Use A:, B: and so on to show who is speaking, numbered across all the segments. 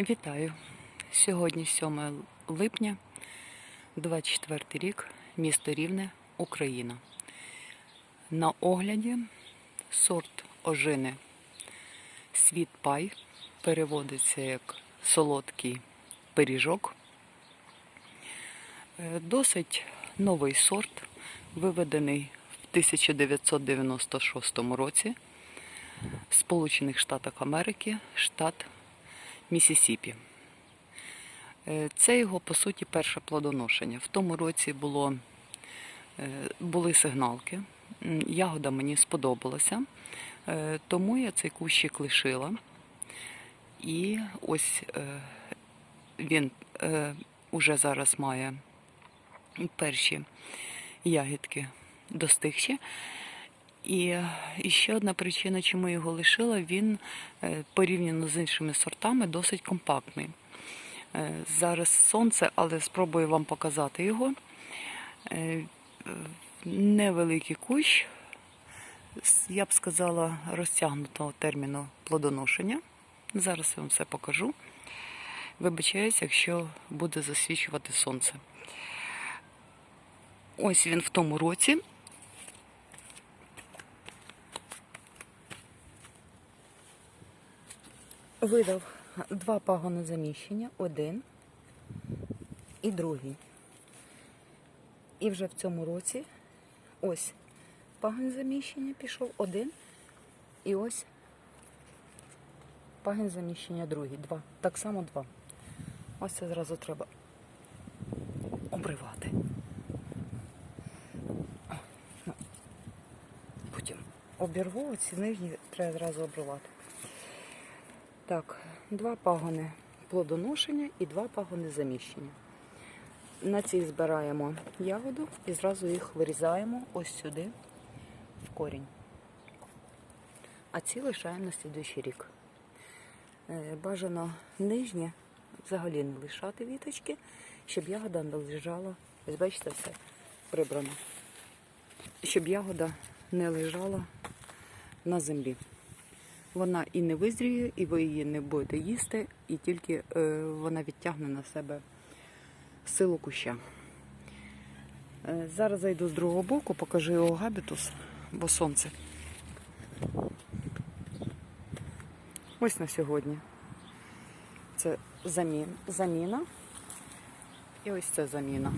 A: Вітаю! Сьогодні 7 липня, 24 рік, місто Рівне, Україна. На огляді сорт ожини Світ пай переводиться як солодкий пиріжок. Е, Досить новий сорт, виведений в 1996 році в Сполучених Штатах Америки, штат Місісіпі. Е, Це його, по суті, перше плодоношення. В тому році було, е, були сигналки. Ягода мені сподобалася, е, тому я цей кущик лишила. І ось він уже зараз має перші ягідки достигші. І, і ще одна причина, чому його лишила, він е, порівняно з іншими сортами досить компактний. Е, Зараз сонце, але спробую вам показати його. Е, е, Невеликий кущ, я б сказала, розтягнутого терміну плодоношення. Зараз я вам все покажу. Вибачаюсь, якщо буде засвічувати сонце. Ось він в тому році. Видав два пагони заміщення, один і другий. І вже в цьому році ось пагін заміщення пішов один. І ось пагін заміщення другий. Два. Так само два. Ось це зразу треба обривати. Потім обірву, оці нижні треба зразу обривати. Так, два пагони плодоношення і два пагони заміщення. На цих збираємо ягоду і зразу їх вирізаємо ось сюди, в корінь. А ці лишаємо на слідуючий рік. Е, Бажано нижнє взагалі не лишати віточки, щоб ягода не лежала. Ось бачите, все прибрано. Щоб ягода не лежала на землі вона і не визріє, і ви її не будете їсти, і тільки е, вона відтягне на себе силу куща. Е, зараз зайду з другого боку, покажу його габітус, бо сонце. Ось на сьогодні. Це замін, заміна. І ось це заміна.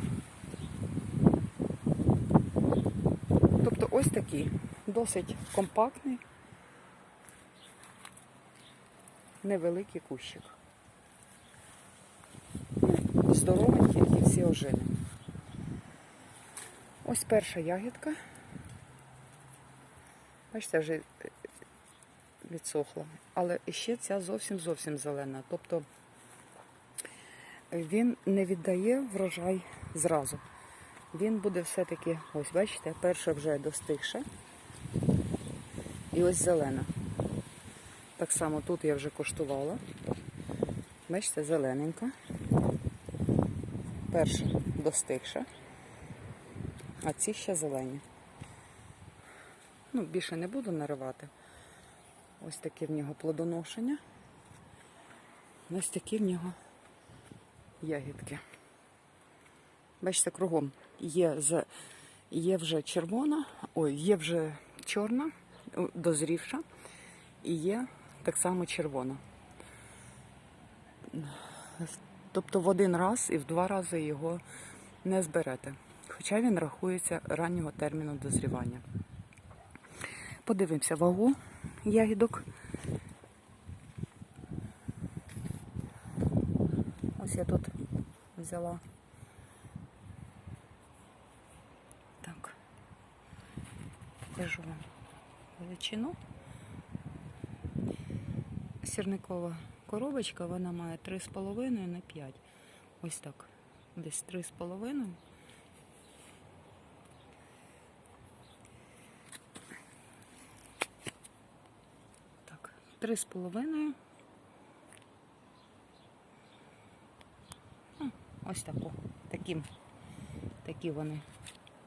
A: Тобто ось такий досить компактний. Невеликий кущик. Здоровенькі, і всі ожини. Ось перша ягідка. Бачите, вже відсохла. Але ще ця зовсім зовсім зелена. Тобто він не віддає врожай зразу. Він буде все-таки, ось бачите, перша вже достигша. І ось зелена. Так само тут я вже коштувала. Бачите, зелененька. Перша достигша. А ці ще зелені. Ну, більше не буду наривати. Ось таке в нього плодоношення. Ось такі в нього ягідки. Бачите, кругом є, є вже червона, ой, є вже чорна, дозрівша, і є так само червона. Тобто в один раз і в два рази його не зберете. Хоча він рахується раннього терміну дозрівання. Подивимося вагу ягідок. Ось я тут взяла. Так, покажу вам величину сірникова коробочка, вона має 3,5 на 5. Ось так. Десь 3,5. Так, 3,5. Ну, Ось таку. Таким, такі вони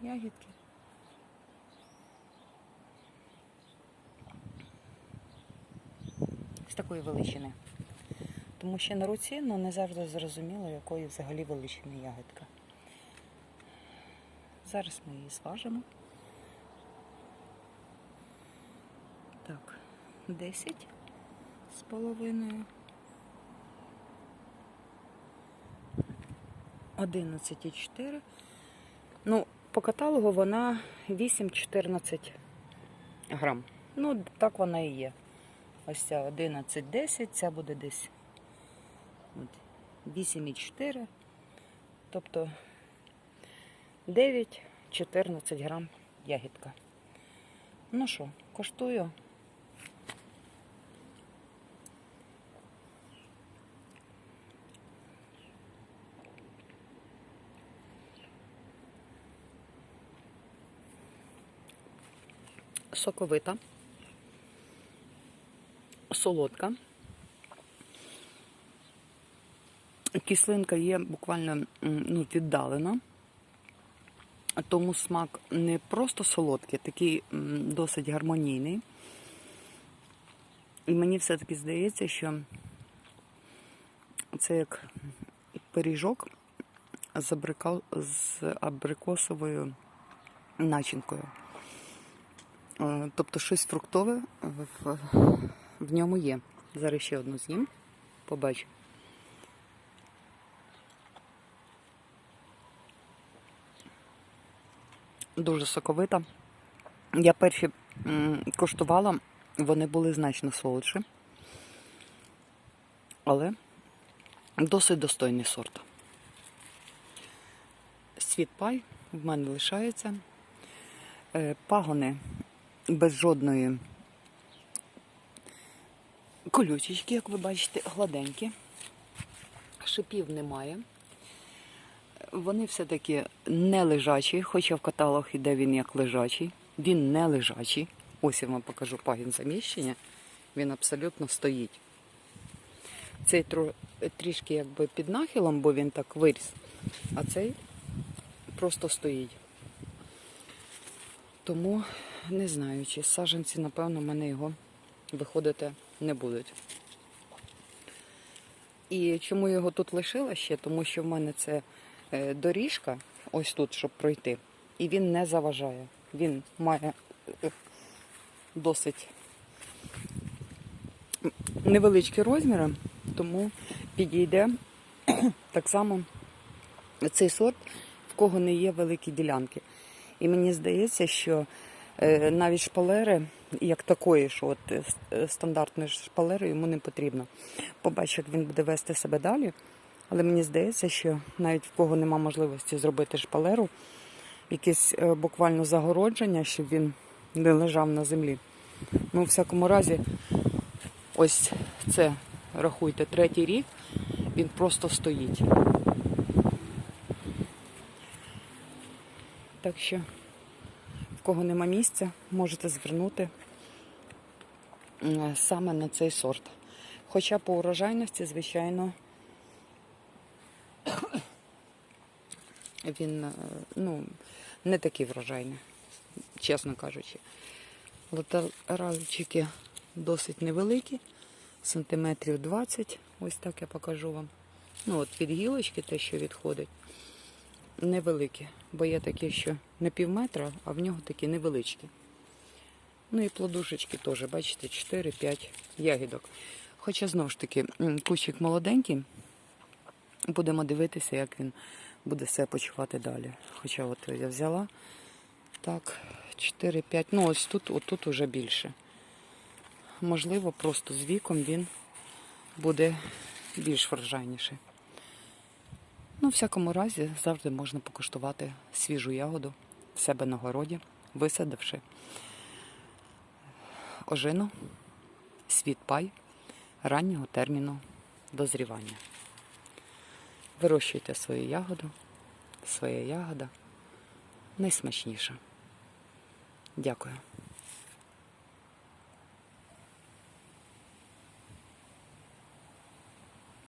A: ягідки. з такої величини. Тому що на руці ну, не завжди зрозуміло, якої взагалі величини ягідка. Зараз ми її зважимо. Так, 10 з половиною. 11,4. Ну, по каталогу вона 8-14 грам. Ну, так вона і є. Ось ця 11,10, ця буде десь от, 8,4. Тобто 9-14 грам ягідка. Ну що, коштую. Соковита, солодка. Кислинка є буквально ну, віддалена. Тому смак не просто солодкий, такий досить гармонійний. І мені все-таки здається, що це як пиріжок з, абрика... з абрикосовою начинкою. Е, Тобто щось фруктове в ньому є. Зараз ще одну з'їм, побачу. Дуже соковита. Я перші коштувала, вони були значно солодші. Але досить достойний сорт. Світ пай в мене лишається. Е, Пагони без жодної колючечки, як ви бачите, гладенькі. Шипів немає. Вони все-таки не лежачі, хоча в каталог іде він як лежачий. Він не лежачий. Ось я вам покажу пагін заміщення. Він абсолютно стоїть. Цей трішки якби під нахилом, бо він так виріс, а цей просто стоїть. Тому не знаю, чи саджанці, напевно, в мене його виходити не будуть. І чому його тут лишила ще? Тому що в мене це е, доріжка, ось тут, щоб пройти, і він не заважає. Він має е, досить невеличкі розміри, тому підійде так само цей сорт, в кого не є великі ділянки. І мені здається, що е, навіть шпалери, як такої, що от е, е, стандартної шпалери йому не потрібно. Побачу, як він буде вести себе далі. Але мені здається, що навіть в кого нема можливості зробити шпалеру, якесь е, буквально загородження, щоб він не лежав на землі. Ну, у всякому разі, ось це, рахуйте, третій рік, він просто стоїть. Так що, в кого нема місця, можете звернути саме на цей сорт. Хоча по урожайності, звичайно, він е, ну, не такий врожайний, чесно кажучи. Латеральчики досить невеликі, сантиметрів 20, ось так я покажу вам. Ну, от від гілочки те, що відходить, невеликі, бо є такі, що на пів метра, а в нього такі невеличкі. Ну і плодушечки теж, бачите, 4-5 ягідок. Хоча знову ж таки, кущик молоденький, будемо дивитися, як він буде себе почувати далі. Хоча от я взяла так, 4-5, ну ось тут, отут уже більше. Можливо, просто з віком він буде більш врожайніший. Ну, в всякому разі, завжди можна покуштувати свіжу ягоду в себе на городі, висадивши ожину, світ пай раннього терміну дозрівання. Вирощуйте свою ягоду, своя ягода найсмачніша. Дякую.